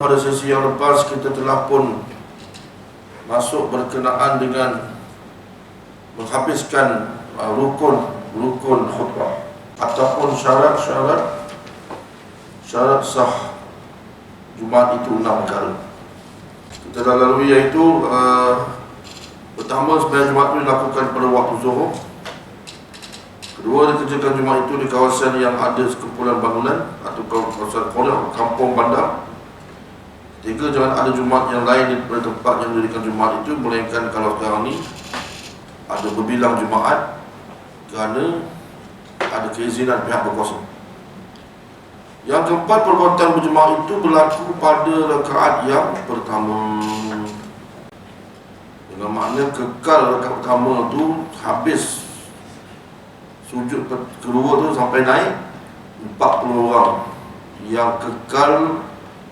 Pada sesi yang lepas kita telah pun masuk berkenaan dengan menghabiskan uh, rukun rukun khutbah ataupun syarat-syarat syarat sah Jumaat itu enam perkara. Kita dah lalui iaitu uh, pertama sebenarnya Jumaat itu dilakukan pada waktu zuhur. Kedua dikerjakan Jumaat itu di kawasan yang ada sekumpulan bangunan atau kawasan korek kampung bandar Tiga, jangan ada Jumat yang lain di tempat yang mendirikan Jumat itu Melainkan kalau sekarang ni Ada berbilang Jumaat Kerana ada keizinan pihak berkuasa. Yang keempat, perbuatan berjemaah itu berlaku pada rakaat yang pertama. Dengan makna kekal rakaat pertama itu habis. Sujud kedua tu sampai naik 40 orang. Yang kekal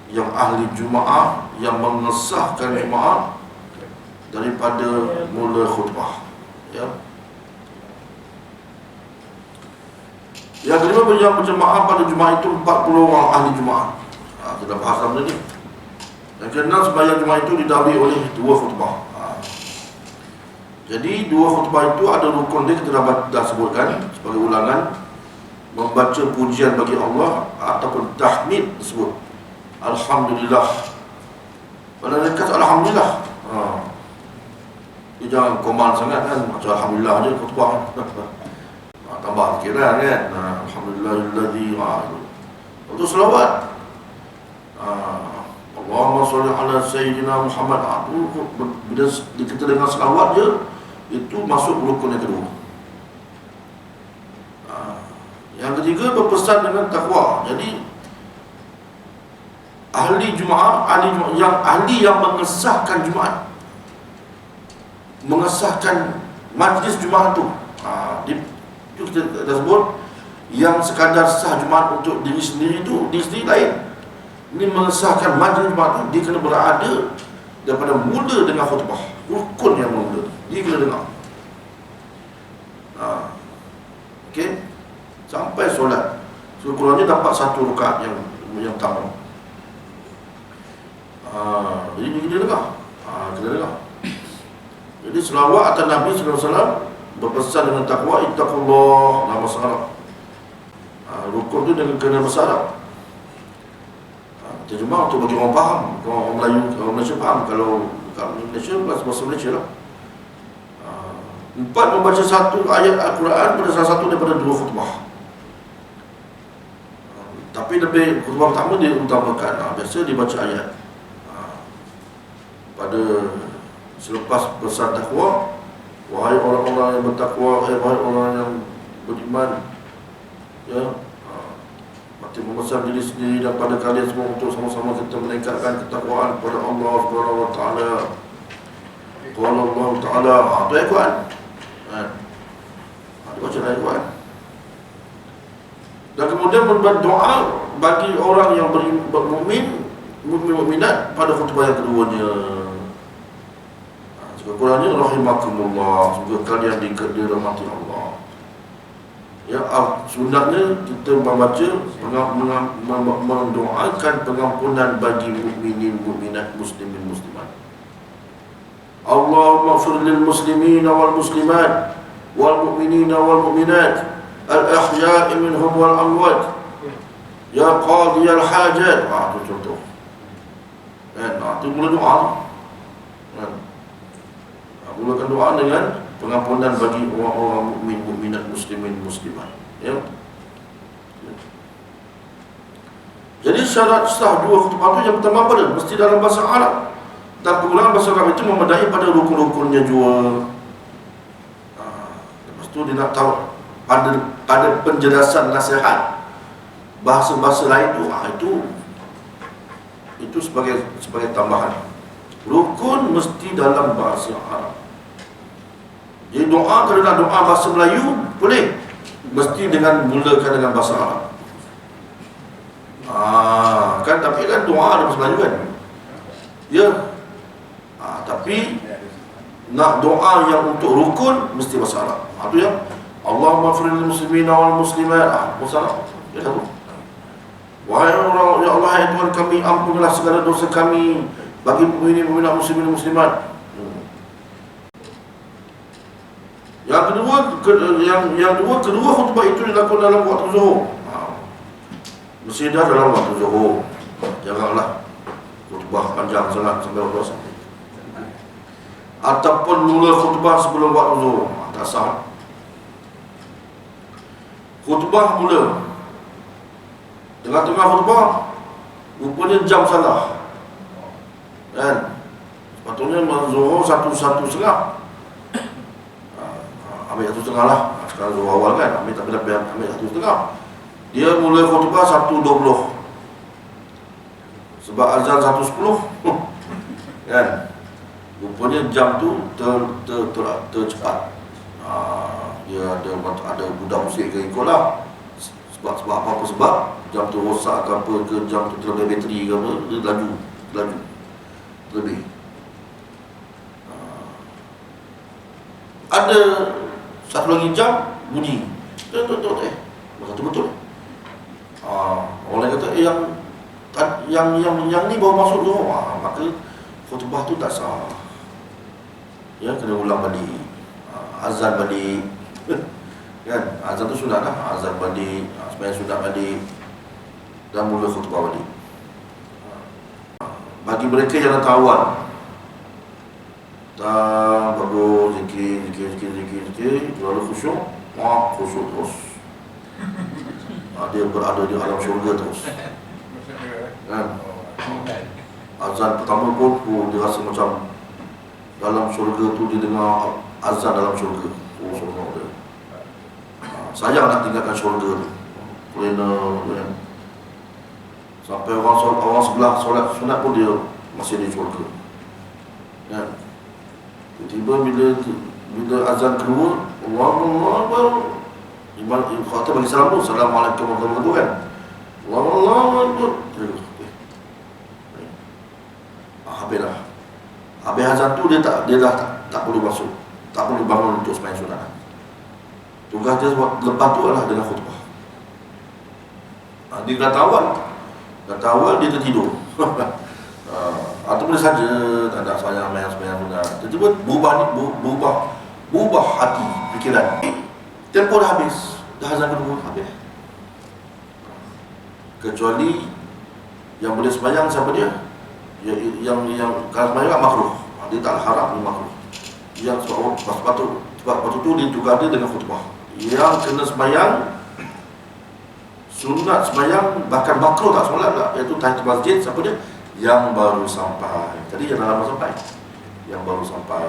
yang ahli Jumaat yang mengesahkan Jumaat daripada mula khutbah ya. Yang kedua yang berjemaah pada Jumaat itu 40 orang ahli Jumaat ha, kita bahas benda ni yang keenam sembahyang Jumaat itu didahului oleh dua khutbah. Ha. jadi dua khutbah itu ada rukun dia kita dah, dah sebutkan sebagai ulangan membaca pujian bagi Allah ataupun tahmid tersebut Alhamdulillah Pada dekat Alhamdulillah ha. Dia jangan koman sangat kan Macam Alhamdulillah je khutbah ha, Tambah sikit lah kan ha. Alhamdulillahilladzi ha. Itu selawat ha. Allahumma salli ala Sayyidina Muhammad ha. Itu bila kita dengan selawat je Itu masuk rukun yang kedua ha. Yang ketiga berpesan dengan takwa Jadi ahli Jumaat, ahli Jumaat yang ahli yang mengesahkan Jumaat. Mengesahkan majlis Jumaat itu. Ha, di, kita dah sebut yang sekadar sah Jumaat untuk diri sendiri itu diri sendiri lain. Ini mengesahkan majlis Jumaat itu dia kena berada daripada mula dengan khutbah. Rukun yang mula. Dia kena dengar. Ha. Okey. Sampai solat. Sekurang-kurangnya dapat satu rakaat yang yang tamat. Jadi kita dengar. Ha, kita dengar. Jadi selawat atas Nabi SAW berpesan dengan takwa ittaqullah nama Arab. Ha, rukun tu dengan kena bahasa Arab. Ha, terjemah untuk bagi orang faham. Orang Melayu, orang Malaysia faham. Kalau kat Malaysia, bahasa Malaysia lah. Ha, empat membaca satu ayat Al-Quran pada salah satu daripada dua khutbah. Ha, tapi lebih khutbah pertama dia utamakan. Ha, biasa dibaca ayat pada selepas pesan takwa wahai orang-orang yang bertakwa eh, wahai orang yang beriman ya mati memesan diri sendiri dan pada kalian semua untuk sama-sama kita meningkatkan ketakwaan kepada Allah Subhanahu wa taala. Qala Allah taala ha tu ayat Quran ha ada baca ayat Quran dan kemudian berdoa bagi orang yang bermukmin mukmin-mukminat pada khutbah yang keduanya Sekurangnya rahimakumullah Semoga kalian dirahmati Allah Ya, sunatnya kita membaca mendoakan pengampunan bagi mukminin mukminat muslimin muslimat. Allahumma fir lil muslimin wal muslimat wal mu'minin wal mu'minat al ahya'i minhum wal amwat. Ya qadi al hajat. Ah, itu contoh. Dan ah, itu mula doa. Kan? mulakan doa dengan pengampunan bagi orang-orang mukmin mukminat muslimin muslimat ya. Jadi syarat sah dua khutbah itu yang pertama pada mesti dalam bahasa Arab. Dan penggunaan bahasa Arab itu memadai pada rukun-rukunnya juga ha, lepas tu dia nak tahu pada pada penjelasan nasihat bahasa-bahasa lain tu ha, itu itu sebagai sebagai tambahan. Rukun mesti dalam bahasa Arab jadi doa kalau nak doa bahasa Melayu boleh mesti dengan mulakan dengan bahasa Arab. Ah, kan tapi kan doa ada bahasa Melayu kan? Ya. Ah, tapi nak doa yang untuk rukun mesti bahasa Arab. Ah, tu ya. Allahumma firil muslimina wal muslimat. Ah, bahasa Arab. Ya tahu. Wahai orang ya Allah ya Tuhan kami ampunilah segala dosa kami bagi mukminat muslimin muslimat. Yang kedua ke, yang yang kedua kedua khutbah itu dilakukan dalam waktu zuhur. Ha. Dah dalam waktu zuhur. Janganlah khutbah panjang sangat sampai waktu asar. Ataupun mula khutbah sebelum waktu zuhur. Ha, tak sah. Khutbah mula Tengah-tengah khutbah Rupanya jam salah Kan Sepatutnya zuhur satu-satu Ah, Ambil satu setengah lah. Sekarang zuhur awal kan Ambil tapi dah ambil satu setengah. Dia mula khutbah satu dua puluh. Sebab azan satu sepuluh. Kan? Rupanya jam tu ter, ter, ter, ter, tercepat. Ah, Dia ada ada budak musik ke ikut lah. Sebab sebab apa apa sebab jam tu rosak ke apa ke jam tu terlalu bateri ke apa dia laju laju. Lebih Ah. ada satu lagi jam bunyi. Tu tu tu eh betul betul. Ah orang kata eh, yang yang yang yang ni baru masuk tu. Ah, maka khutbah tu tak sah. Ya kena ulang balik. Ah, azan balik. Kan? Azan tu sunat lah. Azan balik. Ah, sembahyang sunat balik. Dan mula khutbah balik. Ah, bagi mereka yang datang tak bagus zikir zikir zikir zikir zikir lalu khusyuk wah khusyuk terus dia berada di alam syurga terus kan? Azan pertama pun oh, dia rasa macam dalam syurga tu dia dengar azan dalam syurga. Oh seronok dia Ah, sayang nak tinggalkan syurga tu. Kerana kan, sampai orang orang sebelah solat sunat pun dia masih di syurga. Kan tiba-tiba bila bila azan keluar Allahu Akbar. Iman kata bagi salam tu Assalamualaikum warahmatullahi wabarakatuh. Kan Allahu Akbar. Ah, Habis dah. Habis azan tu dia tak dia dah tak, tak perlu masuk. Tak perlu bangun untuk sembahyang sunat Tugas dia buat lepas tu adalah dengan khutbah. Ha, Dia kata awal. Kata awal dia tertidur. Uh, Ataupun dia saja Tak ada sayang sembahyang sembahyang sunat Tiba-tiba berubah ni ber- berubah Berubah hati fikiran. Tempoh dah habis. Dah azan kedua habis. Kecuali Yang boleh sembahyang siapa dia? Yang yang, yang kalau sembahyang kan makruh. Ha, dia tak haram dia makruh. Yang sebab sebab sebab tu sebab waktu tu dia juga ada dengan khutbah. Yang kena sembahyang sunat sembahyang bahkan makruh tak solat lah iaitu tahiyat masjid siapa dia yang baru sampai. Tadi yang lama sampai? Yang baru sampai.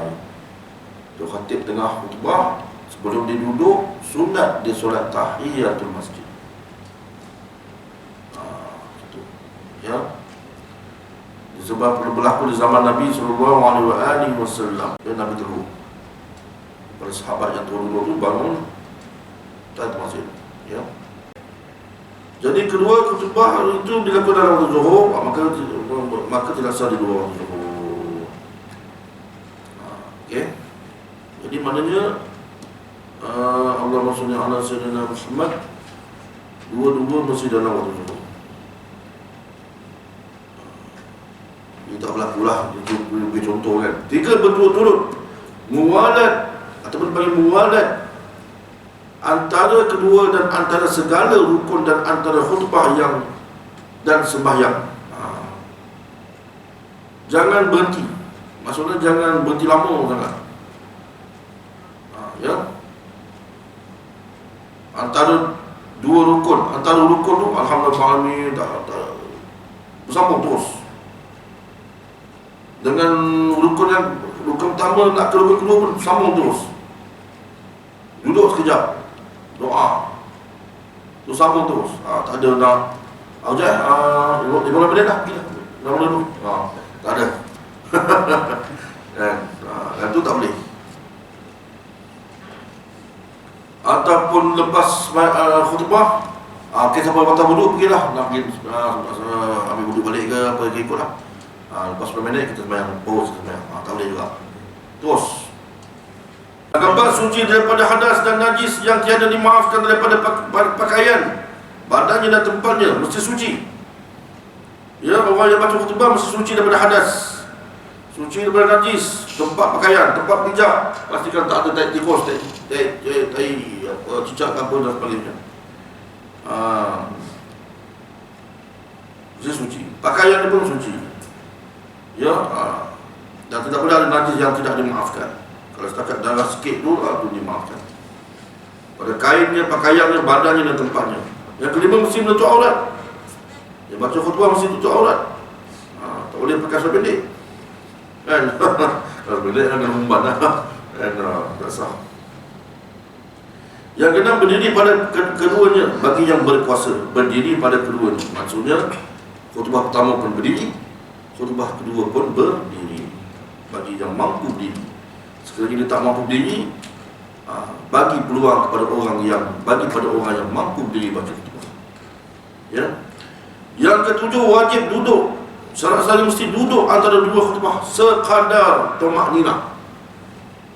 Tu khatib tengah khutbah. Sebelum dia duduk sunat dia solat tahiyatul masjid. Itu ya. Sebab perlu berlaku di zaman Nabi sallallahu alaihi wasallam. Dan Nabi dulu para sahabat yang turun dulu bangun tak masjid. Ya jadi kedua khutbah itu dilakukan dalam waktu zuhur maka maka tidak sah di luar waktu zuhur ha, okey. Jadi maknanya uh, Allah maksudnya ala sayyidina Muhammad dua-dua mesti dalam waktu zuhur Ini tak berlaku lah. Itu beri contoh kan. Tiga berturut-turut. Muwalat Ataupun bagi muwalat Antara kedua dan antara segala rukun dan antara khutbah yang Dan sembahyang. Ha. Jangan berhenti. Maksudnya jangan berhenti lama sangat ha, Ya. Antara dua rukun. Antara rukun tu Alhamdulillah tak, tak, Bersambung terus. Dengan rukun yang rukun pertama nak ke rukun kedua pun sambung terus. Duduk sekejap doa tu sambung terus ha, tak ada nak Aujat, ah, lima lima minit dah, pergi dah. Mula dulu. Ha, tak ada. kan? Ha, dan tu tak boleh. Ataupun lepas uh, khutbah, ah, okay, siapa patah wuduk, pergilah. Nak pergi uh, ambil wuduk balik ke apa, ke ikut lah. Ha, lepas 10 minit kita sembahyang pause kita sembahyang. Ha, tak boleh juga. Terus. Gambar suci daripada hadas dan najis yang tiada dimaafkan daripada pak- pak- pakaian badannya dan tempatnya mesti suci. Ya, orang yang baca khutbah mesti suci daripada hadas. Suci daripada najis, tempat pakaian, tempat pijak, pastikan tak ada tai tikus, tai tai tai, tai apa cicak apa dan sebagainya. Ah. Mesti suci. Pakaian pun suci. Ya, ah. dan tidak boleh ada najis yang tidak dimaafkan. Kalau setakat darah sikit tu, ah, tu dimaafkan. Pada kainnya, pakaiannya, badannya dan tempatnya. Yang kelima mesti menutup aurat. Yang baca khutbah mesti tutup aurat. Ha, tak boleh pakai seluar pendek. Kan? Seluar pendek kan kena umban lah. Kan? Ha, tak sah. Yang keenam berdiri pada keduanya bagi yang berkuasa. Berdiri pada keduanya. Maksudnya, khutbah pertama pun berdiri. Khutbah kedua pun berdiri. Bagi yang mampu berdiri. Sekali dia tak mampu berdiri, Ha, bagi peluang kepada orang yang bagi pada orang yang mampu diri baca khutbah. Ya. Yang ketujuh wajib duduk. Saling mesti duduk antara dua khutbah sekadar tomak nina.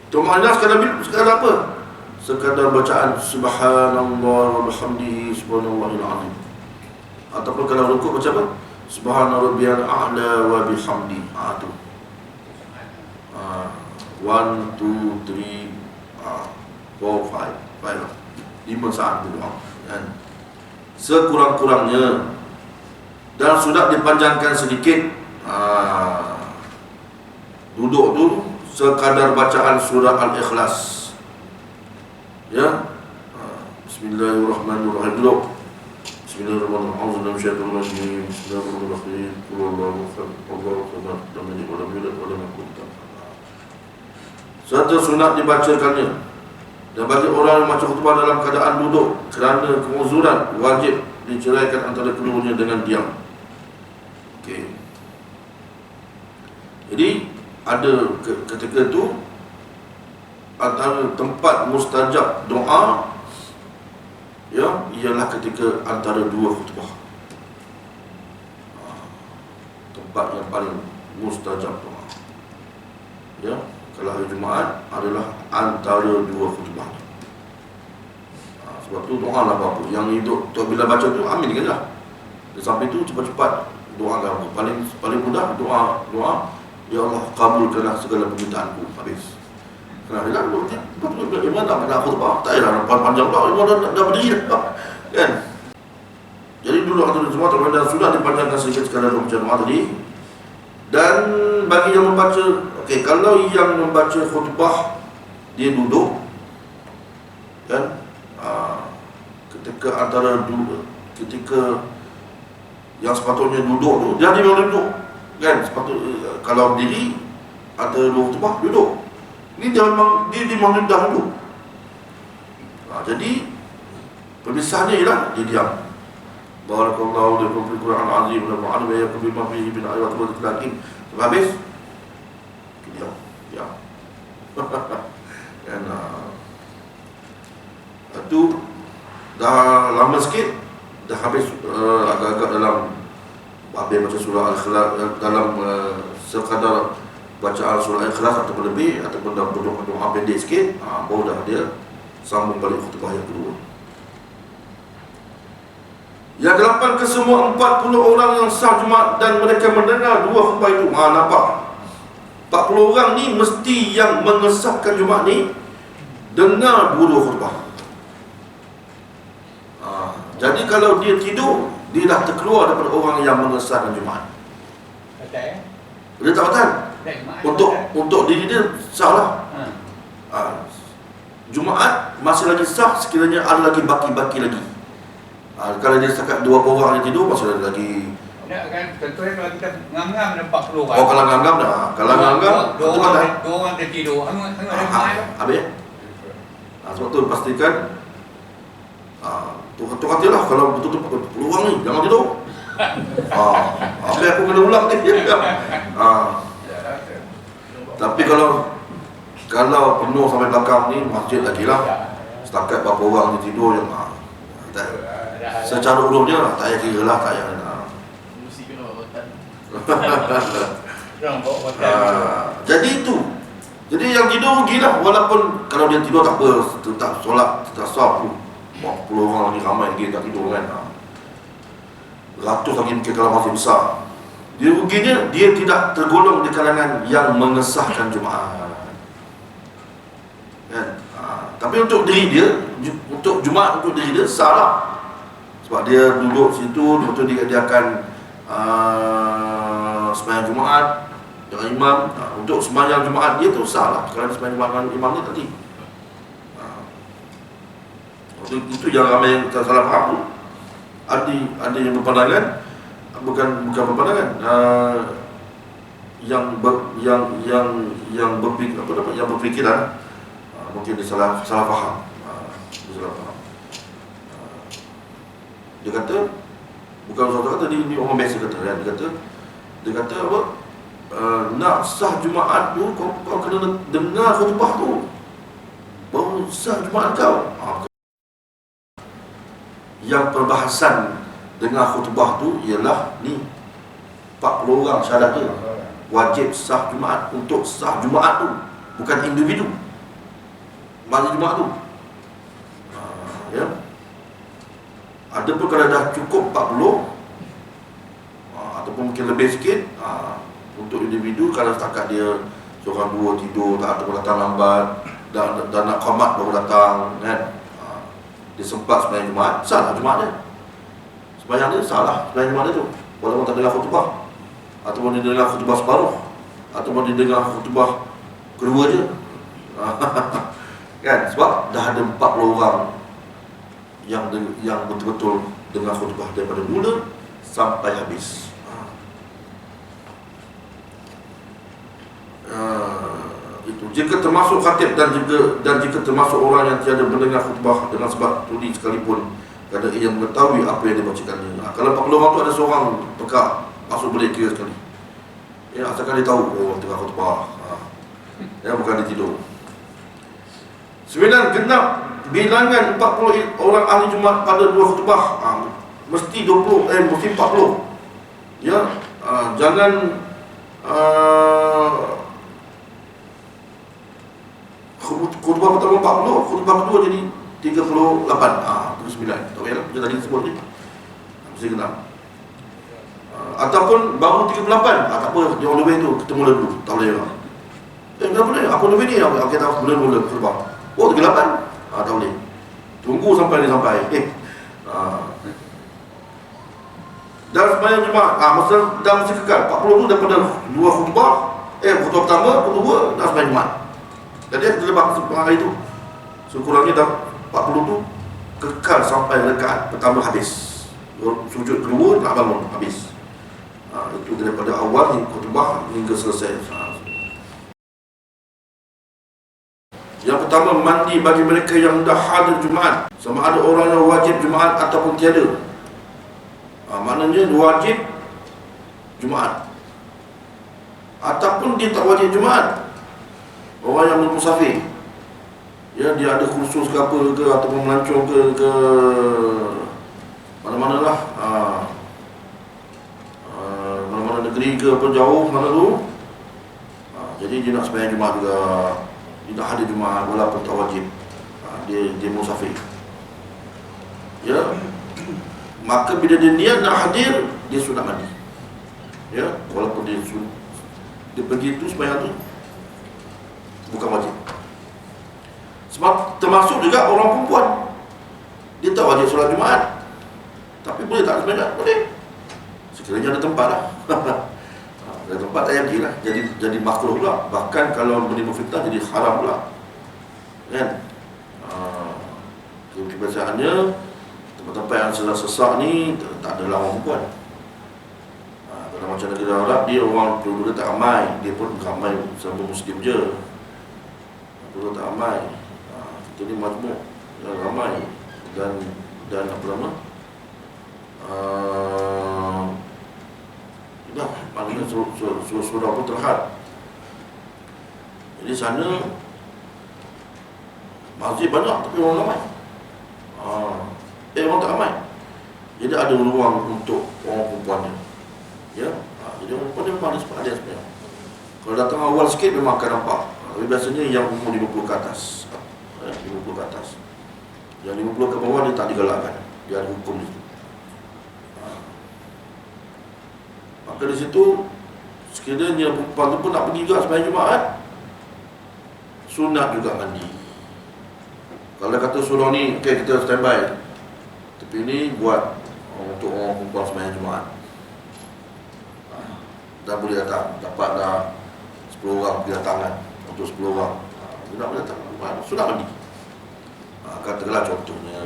Tomak nina sekadar sekadar apa? Sekadar bacaan subhanallah wa bihamdihi subhanallahil azim. Ataupun kalau rukuk baca apa? Subhana rabbiyal a'la wa bihamdi. Ah tu. Ah, one, two, three, ah, four, five, five lah. Lima saat berdoa. Kan? Sekurang-kurangnya dan sudah dipanjangkan sedikit aa, duduk tu sekadar bacaan surah Al-Ikhlas. Ya. Bismillahirrahmanirrahim. Duduk. Bismillahirrahmanirrahim. Bismillahirrahmanirrahim. Wa lam yulad wa lam yakul lahu Satu sunat dibacakannya dan bagi orang yang macam khutbah dalam keadaan duduk kerana keuzuran wajib diceraikan antara keduanya dengan diam. Okey. Jadi ada ketika itu antara tempat mustajab doa ya ialah ketika antara dua khutbah. Ha, tempat yang paling mustajab doa. Ya, hari Jumaat adalah antara dua khutbah. Ha, sebab tu doa lah apa-apa. Yang hidup tu bila baca tu amin kan lah. Samping tu cepat-cepat doa lah. Paling paling mudah doa doa Ya Allah kabulkanlah segala permintaanku habis. Kenapa dia lu betul betul iman tak pernah khutbah. Tak nampak panjang tak iman dah, dah berdiri. Kan? Jadi dulu antara semua teman sudah dipanjangkan sedikit sekadar membaca doa tadi. Dan bagi yang membaca. Okey, kalau yang membaca khutbah dia duduk kan? Aa, ketika antara dulu ketika yang sepatutnya duduk tu dia dia duduk kan? Sepatut kalau diri antara dua khutbah duduk. Ini dia memang dia dia memang dah duduk ha, jadi pemisahnya ialah dia diam. Barakallahu lakum fil Qur'an azim wa nafa'ana wa iyyakum bima fihi min ayati wa dhikril Habis? Ya, ya. Dan uh, itu dah lama sikit dah habis uh, agak-agak dalam habis baca surah al-ikhlas dalam uh, sekadar bacaan surah al-ikhlas ataupun lebih ataupun dah berdoa doa pendek sikit uh, baru dah dia sambung balik khutbah yang kedua yang delapan ke semua 40 orang yang sah Jumat dan mereka mendengar dua khutbah itu. Ha, nampak? 40 orang ni mesti yang mengesahkan Jumat ni dengar dua-dua khutbah. Ha, jadi kalau dia tidur, dia dah terkeluar daripada orang yang mengesahkan Jumat. Betul Dia tak betul? Untuk untuk diri dia salah. Ha. Ha, Jumaat masih lagi sah sekiranya ada lagi baki-baki lagi. Ha, kalau dia setakat dua orang yang tidur ada lagi Tak kan, contohnya kalau kita ngam-ngam ada 40 orang. Oh kalau nganggap dah. Kalau nganggap dua, dua tu orang, kan dua orang tertidur. Hang hang ada dah. mai. Habis. Ha, sebab tu pastikan ha, tu tu hati lah kalau betul-betul peluang ni jangan tidur. Ha, apa aku kena ulang ni. Ha, tapi kalau kalau penuh sampai belakang ni masjid lagi lah. Setakat berapa orang ni tidur yang ha, tak, secara umumnya tak payah kira lah tak payah. Ha. Jadi itu. Jadi yang tidur gila walaupun kalau dia tidur tak apa, tetap solat, tetap sah pun. 40 orang lagi ramai lagi tak tidur kan. Ha. ratus lagi mungkin kalau masih besar dia ruginya dia tidak tergolong di kalangan yang mengesahkan Jumaat kan? Ha, tapi untuk diri dia untuk Jumaat untuk diri dia salah sebab dia duduk situ lepas tu dia, dia akan uh, sembahyang Jumaat dengan imam. Ha, untuk sembahyang Jumaat dia tu salah kerana sembahyang Jumaat dengan imam dia tadi ha. itu, itu yang ramai yang kita salah faham tu ada ada yang berpandangan bukan bukan berpandangan uh, yang ber, yang yang yang berpikir apa nama yang berfikiran uh, mungkin dia salah salah faham. Uh, salah faham. uh, dia kata bukan suatu kata dia ni orang biasa kata kan? Dia kata dia kata apa? Uh, nak sah Jumaat tu kau, kau kena dengar khutbah tu. Baru sah Jumaat kau. Uh, yang perbahasan dengan khutbah tu ialah ni. 40 orang syahadat dia. Wajib sah Jumaat untuk sah Jumaat tu bukan individu. Majlis Jumaat tu? Ha, ya ada pun kalau dah cukup 40 ha, ataupun mungkin lebih sikit ha, untuk individu kalau setakat dia seorang dua tidur tak ataupun datang lambat dan, dan nak qamat baru datang kan? Ha, dia sempat sembahyang Jumaat salah Jumaat dia. Sembahyang dia salah sembahyang Jumaat dia tu. Walaupun tak dengar khutbah. Ataupun dia dengar khutbah separuh. Ataupun dia dengar khutbah kedua je. Kan? Sebab dah ada 40 orang yang de- yang betul-betul dengar khutbah daripada mula sampai habis uh, itu jika termasuk khatib dan juga dan jika termasuk orang yang tiada mendengar khutbah dengan sebab tuli sekalipun kerana ia mengetahui apa yang dibacakannya. Ha, kalau 40 orang tu ada seorang pekak masuk boleh kira sekali. Ya, asalkan dia tahu oh tengah khutbah. Ha. Ya, bukan dia tidur. Sembilan genap bilangan 40 orang ahli Jumaat pada dua khutbah. Ha, mesti 20 eh mesti 40. Ya, ha, jangan uh, khutbah pertama 40, khutbah kedua jadi 38. Ah, 39. Tak payahlah, macam tadi sebut ni. Mesti kena. Ataupun baru 38. Ah, tak apa, dia the way tu, kita mula dulu. Tak boleh lah. Eh, kenapa ni? Aku way ni, aku kita mula-mula khutbah. Oh, 38. Tak boleh. Tunggu sampai dia sampai. Eh. Ah. Dan sembahyang Jumaat, ah, masa dah mesti kekal. 40 tu daripada dua khutbah, eh, khutbah pertama, kedua, dah sembahyang Jumaat. Jadi dia lepas hari itu Sekurangnya dah 40 tu Kekal sampai rekaat pertama habis Sujud kedua nak bangun habis ha, Itu daripada awal hingga khutbah hingga selesai ha. Yang pertama mandi bagi mereka yang dah hadir Jumaat. Sama ada orang yang wajib Jumaat ataupun tiada. Ha, Maknanya wajib Jumaat. Ataupun dia tak wajib Jumaat. Orang yang bermusafir. Ya dia ada kursus ke apa ke Ataupun melancong ke ke Mana-mana lah. Ha. Ha, Mana-mana negeri ke apa jauh mana tu. Ha, Jadi dia nak sembahyang Jumaat juga Dia nak hadir Jumaat walaupun tak wajib ha, Dia dia musafir Ya Maka bila dia niat nak hadir Dia sunat mandi Ya Walaupun dia sun, Dia pergi tu sembahyang tu bukan wajib. Sebab termasuk juga orang perempuan. Dia tak wajib solat Jumaat. Tapi boleh tak sebenarnya? Boleh. Sekiranya ada tempat lah. ada tempat tak yakin lah. Jadi jadi makruh pula. Bahkan kalau menipu fitnah jadi haram pula. Kan? Uh, kebiasaannya tempat-tempat yang sedang sesak ni tak ada orang perempuan. Uh, kalau macam negara Arab dia orang dia tak ramai. Dia pun ramai sama muslim je. Dulu tak ramai ha, Kita ni majmuk yang ramai Dan dan apa nama Dah, maknanya surah pun terhad. Jadi sana Masjid banyak tapi orang ramai. Uh, Eh orang tak ramai. Jadi ada ruang untuk orang perempuan dia. Ya, ha, jadi orang perempuan dia memang ada sepanjang sebenarnya. Kalau datang awal sikit memang akan nampak. Tapi biasanya yang umur 50 ke atas. Eh, 50 ke atas. Yang 50 ke bawah dia tak digalakkan. Dia ada hukum itu ha. Maka di situ sekiranya perempuan tu pun nak pergi juga sembahyang Jumaat sunat juga mandi. Kalau kata suruh ni, okey kita standby. Tapi ni buat untuk orang perempuan sembahyang Jumaat. Ah, Dan boleh datang, dapat dah 10 orang pergi datang kan untuk 10 orang. Ah, Sunat boleh datang, sunat mandi. Ah, Katakanlah contohnya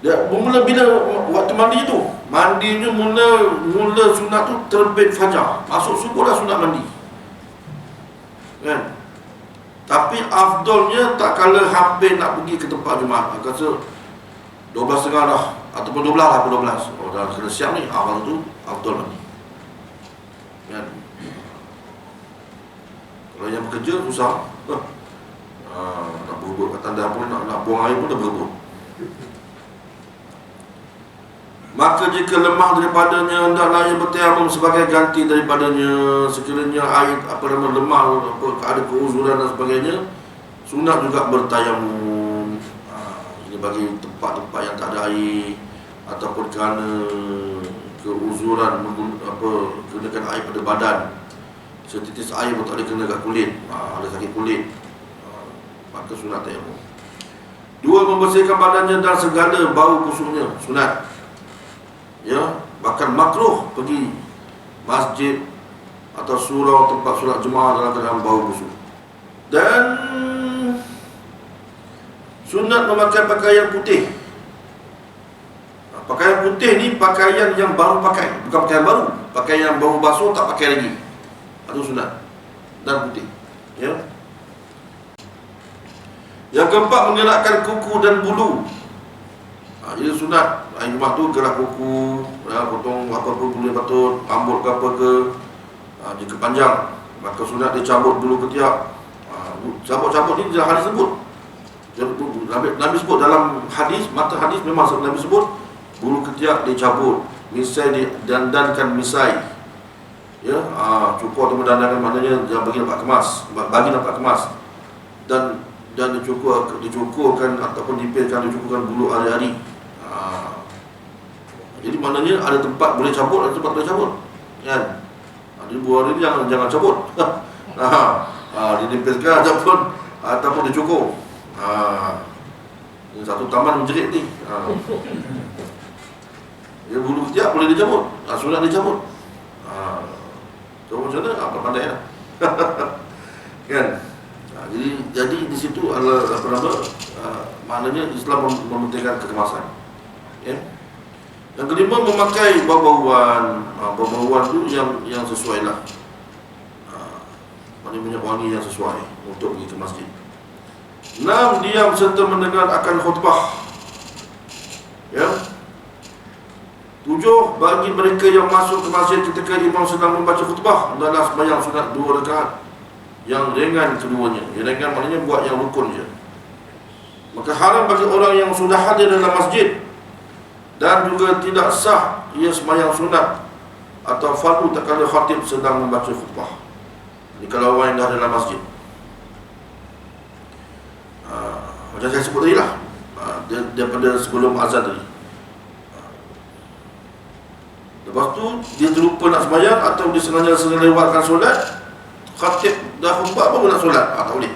dia bermula bila waktu mandi tu? Mandinya mula mula sunat tu terbit fajar. Masuk subuh dah sunat mandi. Kan? Tapi afdolnya tak kala hampir nak pergi ke tempat Jumaat. Aku rasa 12 setengah dah. Ataupun 12 lah 12 oh dah kena siap ni. Awal tu afdol mandi. Kan? Kalau yang bekerja susah. Huh. Ah, nak berebut kat tanda pun nak, nak buang air pun dah berebut Maka jika lemah daripadanya hendaklah ia bertayamum sebagai ganti daripadanya. Sekiranya air apa nama lemah apa ada keuzuran dan sebagainya sunat juga bertayamum. Ha, ini bagi tempat-tempat yang tak ada air ataupun kerana keuzuran apa kenakan air pada badan. Setitis air pun tak boleh kena kat kulit. Ha, ada sakit kulit. Ha, maka sunat tayamum. Dua membersihkan badannya dan segala bau busuknya sunat ya bahkan makruh pergi masjid atau surau tempat solat jemaah dalam keadaan bau busuk. Dan sunat memakai pakaian putih. Pakaian putih ni pakaian yang baru pakai. Bukan pakaian baru. Pakaian yang baru basuh tak pakai lagi. Itu sunat. Dan putih. Ya. Yang keempat mengelakkan kuku dan bulu Ha, jadi sunat hari Jumaat tu gerak kuku, ya, potong apa-apa bulu yang patut, rambut ke apa ke. Ha, jika panjang, maka sunat dia cabut bulu ketiak. Ha, bu- cabut-cabut ni dia hadis sebut. Dia- bu- bu- Nabi, Nabi sebut dalam hadis, mata hadis memang Nabi sebut bulu ketiak dicabut, misai didandankan misai. Ya, ha, cukur atau mendandankan maknanya dia bagi dapat kemas, bagi dapat kemas. Dan dan dicukur dicukurkan ataupun dipilkan dicukurkan bulu hari-hari. Ha. Jadi maknanya ada tempat boleh cabut, ada tempat boleh cabut. Kan? Ha, jadi buah hari ni jangan jangan cabut. ha. Ha, dinipilkan ataupun ataupun dicukur. Ha. Ini satu taman menjerit ni. Ha. Ya bulu ketiak boleh dicabut. Ha, sunat dicabut. Ha. So macam mana? Apa pandai lah. kan? Ha, jadi jadi di situ adalah apa nama? Uh, maknanya Islam mem- mementingkan kekemasan. Ya. Yang kelima memakai bau-bauan. Ha, bau-bauan tu yang yang sesuai lah. Maknanya minyak wangi yang sesuai untuk pergi ke masjid. Enam, diam serta mendengar akan khutbah. Ya. Tujuh, bagi mereka yang masuk ke masjid ketika imam sedang membaca khutbah adalah sembahyang sunat dua rakaat yang ringan keduanya. Yang ringan maknanya buat yang rukun je. Maka haram bagi orang yang sudah hadir dalam masjid dan juga tidak sah ia sembahyang sunat atau fardu tak kala khatib sedang membaca khutbah. Ini kalau orang yang dah dalam masjid. Uh, macam saya sebut tadi lah uh, daripada sebelum azan tadi Ah. lepas tu dia terlupa nak sembahyang atau dia sengaja sengaja lewatkan solat khatib dah khutbah baru nak solat boleh tak boleh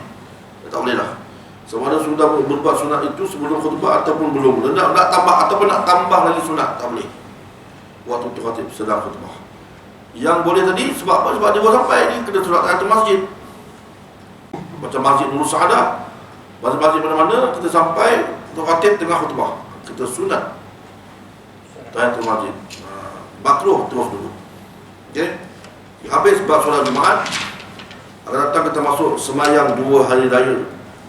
ada sudah berbuat sunat itu sebelum khutbah ataupun belum. Nak, nak tambah ataupun nak tambah lagi sunat tak boleh. Waktu tu khatib sedang khutbah. Yang boleh tadi sebab apa? sebab dia baru sampai ni kena solat kat masjid. Macam masjid Nurul Saadah. Masjid-masjid mana-mana kita sampai tu khatib tengah khutbah. Kita sunat tahiyatul masjid. Ha, makruh terus dulu. Okey? Habis bab solat Jumaat akan datang kita masuk semayang dua hari raya